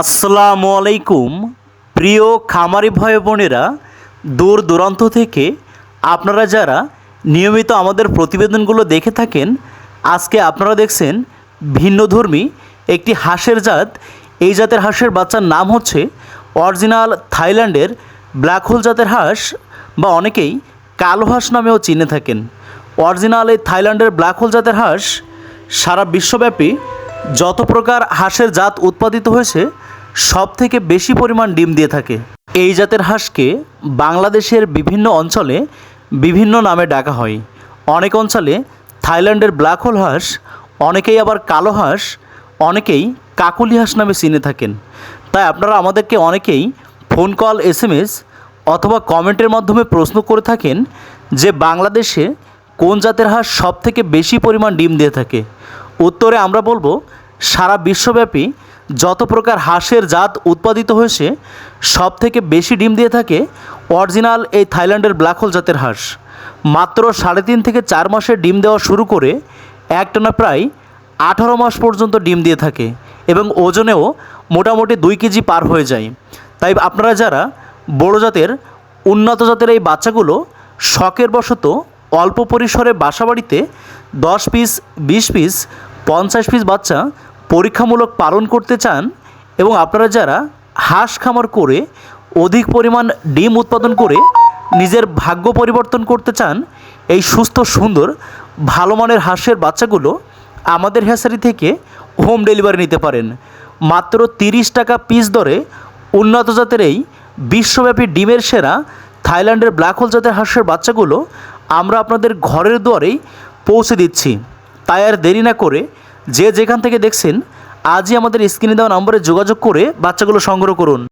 আসসালামু আলাইকুম। প্রিয় খামারি ভাই বোনেরা, দূর দূরান্ত থেকে আপনারা যারা নিয়মিত আমাদের প্রতিবেদনগুলো দেখে থাকেন, আজকে আপনারা দেখছেন ভিন্নধর্মী একটি হাঁসের জাত। এই জাতের হাঁসের বাচ্চার নাম হচ্ছে অরিজিনাল থাইল্যান্ডের ব্ল্যাক হোল জাতের হাঁস বা অনেকেই কালো হাঁস নামেও চিনে থাকেন। অরিজিনাল এই থাইল্যান্ডের ব্ল্যাক হোল জাতের হাঁস সারা বিশ্বব্যাপী যত প্রকার হাঁসের জাত উৎপাদিত হয়েছে সব থেকে বেশি পরিমাণ ডিম দিয়ে থাকে। এই জাতের হাঁসকে বাংলাদেশের বিভিন্ন অঞ্চলে বিভিন্ন নামে ডাকা হয়। অনেক অঞ্চলে থাইল্যান্ডের ব্ল্যাক হোল হাঁস, অনেকেই আবার কালো হাঁস, অনেকেই কাকুলি হাঁস নামে চিনে থাকেন। তাই আপনারা আমাদেরকে অনেকেই phone call S M S অথবা কমেন্টের মাধ্যমে প্রশ্ন করে থাকেন যে বাংলাদেশে কোন জাতের হাঁস সব থেকে বেশি পরিমাণ ডিম দিয়ে থাকে। উত্তরে আমরা বলব, সারা বিশ্বব্যাপী যত প্রকার হাঁসের জাত উৎপাদিত হয়েছে সব থেকে বেশি ডিম দিয়ে থাকে অরিজিনাল এই থাইল্যান্ডের ব্ল্যাক হোল জাতের হাঁস। মাত্র সাড়ে তিন থেকে চার মাসে ডিম দেওয়া শুরু করে একটানা প্রায় আঠারো মাস পর্যন্ত ডিম দিয়ে থাকে এবং ওজনেও মোটামুটি দুই কেজি পার হয়ে যায়। তাই আপনারা যারা বড় জাতের, উন্নত জাতের এই বাচ্চাগুলো, শখের বশত অল্প পরিসরে বাসাবাড়িতে দশ পিস, বিশ পিস, পঞ্চাশ পিস বাচ্চা পরীক্ষামূলক পালন করতে চান এবং আপনারা যারা হাঁস খামার করে অধিক পরিমাণ ডিম উৎপাদন করে নিজের ভাগ্য পরিবর্তন করতে চান, এই সুস্থ, সুন্দর, ভালো মানের হাঁসের বাচ্চাগুলো আমাদের হ্যাসারি থেকে হোম ডেলিভারি নিতে পারেন। মাত্র তিরিশ টাকা পিস দরে উন্নত জাতের এই বিশ্বব্যাপী ডিমের সেরা থাইল্যান্ডের ব্ল্যাক হোল জাতের হাঁসের বাচ্চাগুলো আমরা আপনাদের ঘরের দুয়ারেই পৌঁছে দিচ্ছি। তাই আর দেরি না করে যে যেখান থেকে দেখছেন আজই আমাদের স্ক্রিনে দেওয়া নম্বরে যোগাযোগ করে বাচ্চাগুলো সংগ্রহ করুন।